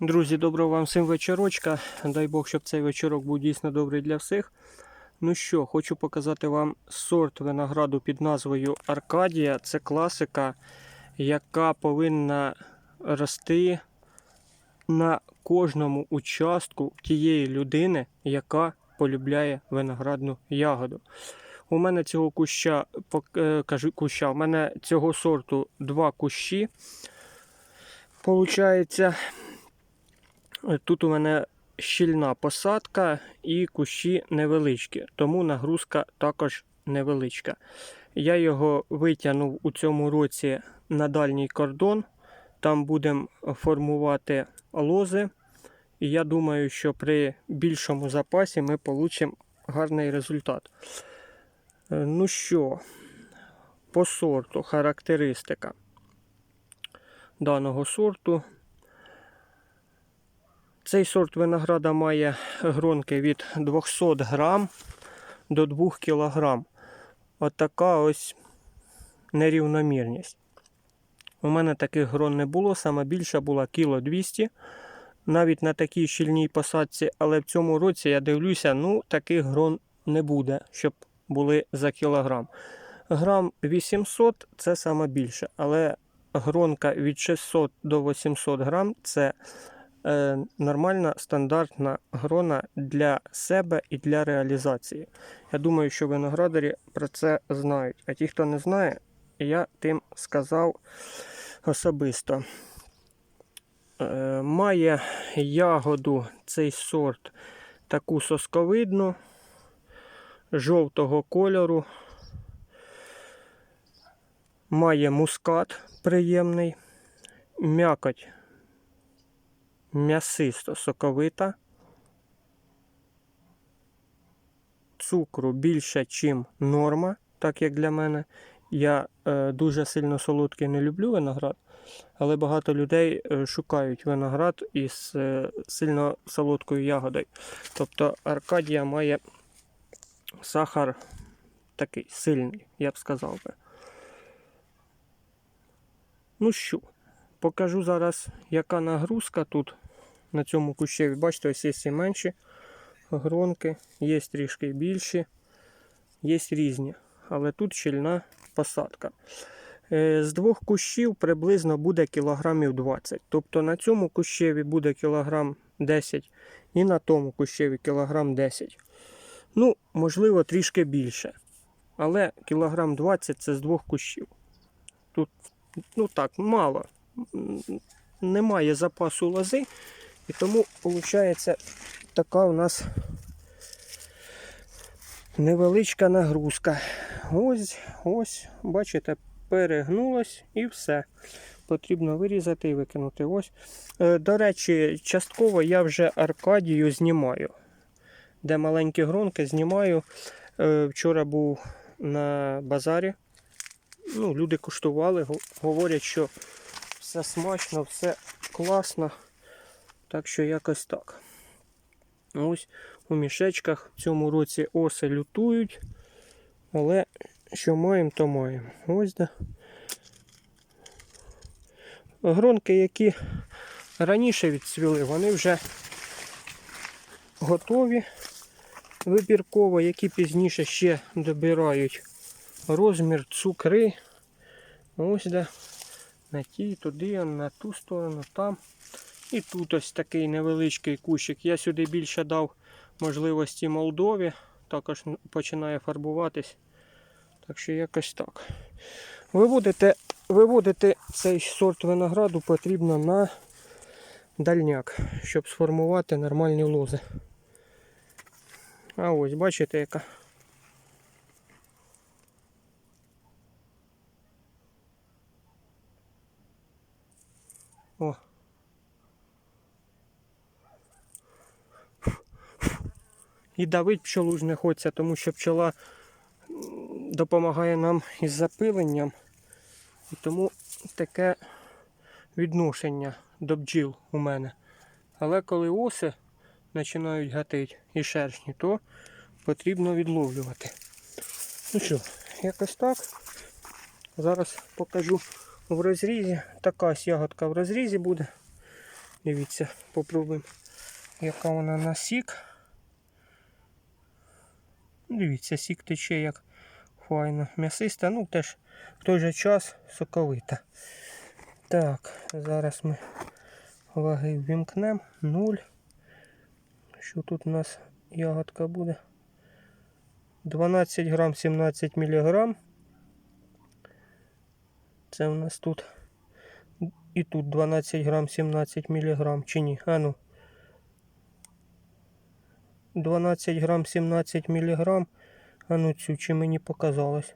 Друзі, доброго вам всім вечорочка. Дай Бог, щоб цей вечорок був дійсно добрий для всіх. Ну що, хочу показати вам сорт винограду під назвою Аркадія. Це класика, яка повинна рости на кожному участку тієї людини, яка полюбляє виноградну ягоду. У мене цього куща, е, кажу куща, у мене цього сорту два кущі. Получається, Тут у мене щільна посадка і кущі невеличкі, тому нагрузка також невеличка. Я його витягнув у цьому році на дальній кордон. Там будемо формувати лози. І я думаю, що при більшому запасі ми отримаємо гарний результат. Е, Ну що, по сорту, характеристика даного сорту. Цей сорт винограда має гронки від 200 грам до 2 кг. Отака ось нерівномірність. У мене таких грон не було, саме більша була кіло 200 навіть на такій щільній посадці, але в цьому році я дивлюся, ну таких грон не буде, щоб були за кілограм. Грам 800 це саме більше, але гронка від 600 до 800 грам це нормальна стандартна грона для себе і для реалізації. Я думаю, що виноградарі про це знають. А ті, хто не знає, я тим сказав особисто. Е, має ягоду цей сорт таку сосковидну, жовтого кольору. Має мускат приємний, м'якоть м'ясисто соковита. Цукру більше, ніж норма, так як для мене. Я е, дуже сильно солодкий не люблю виноград, але багато людей е, шукають виноград із е, сильно солодкою ягодою. Тобто Аркадія має сахар такий сильний, я б сказав би. Ну що, покажу зараз, яка нагрузка тут на цьому кущеві. Бачите, ось є і менші гронки, є трішки більші, є різні. Але тут щільна посадка. Е, З двох кущів приблизно буде кілограмів 20. Тобто на цьому кущеві буде кілограм 10 і на тому кущеві кілограм 10. Ну, можливо, трішки більше. Але кілограм 20 це з двох кущів. Тут, ну так, мало. Немає запасу лози. І тому виходить така у нас невеличка нагрузка. Ось, ось, бачите, перегнулась і все. Потрібно вирізати і викинути. Ось. Е, До речі, частково я вже Аркадію знімаю. Де маленькі гронки знімаю. Е, Вчора був на базарі. Ну, люди куштували, говорять, що все смачно, все класно. Так що якось так. Ось у мішечках в цьому році оси лютують. Але що маємо, то маємо. Ось де. Гронки, які раніше відцвіли, вони вже готові вибірково, які пізніше ще добирають розмір, цукри. Ось де. На тій, туди, на ту сторону, там. І тут ось такий невеличкий кущик. Я сюди більше дав можливості Молдові. Також починає фарбуватись. Так що якось так. Виводити, виводити цей сорт винограду потрібно на дальняк, щоб сформувати нормальні лози. А ось, бачите, яка. О, І давить пчолу ж не хочеться, тому що пчола допомагає нам із запиленням. І тому таке відношення до бджіл у мене. Але коли оси починають гатити і шершні, то потрібно відловлювати. Ну що, якось так. Зараз покажу в розрізі. Така ягодка в розрізі буде. Дивіться, попробуємо, яка вона на сік. Дивіться, сік тече як файно. М'ясиста, ну теж в той же час соковита. Так, зараз ми ваги ввімкнемо. 0. Що тут у нас ягодка буде? 12 грам 17 міліграм. Це у нас тут. І тут 12 грам 17 міліграм. Чи ні? А ну. 12 грам 17 міліграм. А ну цю чи мені показалось.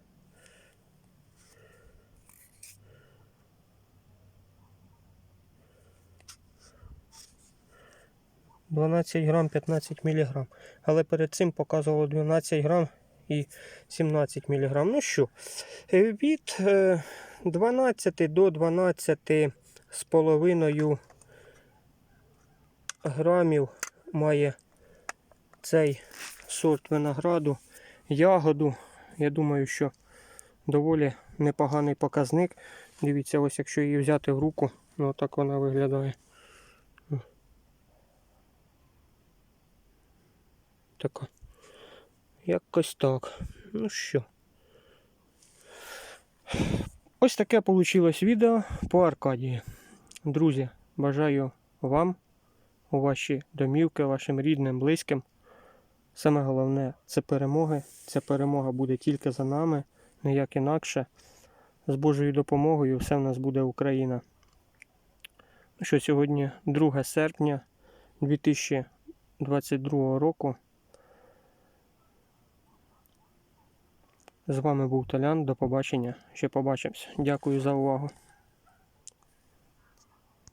Дванадцять грам 15 міліграм. Але перед цим показувало 12 грам і 17 міліграм. Ну що, е, від е, 12 до 12 з половиною грамів має цей сорт винограду, ягоду. Я думаю, що доволі непоганий показник. Дивіться, ось якщо її взяти в руку, ну так вона виглядає. Така. Якось так. Ну що. Ось таке вийшло відео по Аркадії. Друзі, бажаю вам у ваші домівки, вашим рідним, близьким. Саме головне це перемоги. Ця перемога буде тільки за нами, ніяк інакше. З Божою допомогою все в нас буде Україна. Ну що сьогодні 2 серпня 2022 року. З вами був Толян. До побачення. Ще побачимось. Дякую за увагу.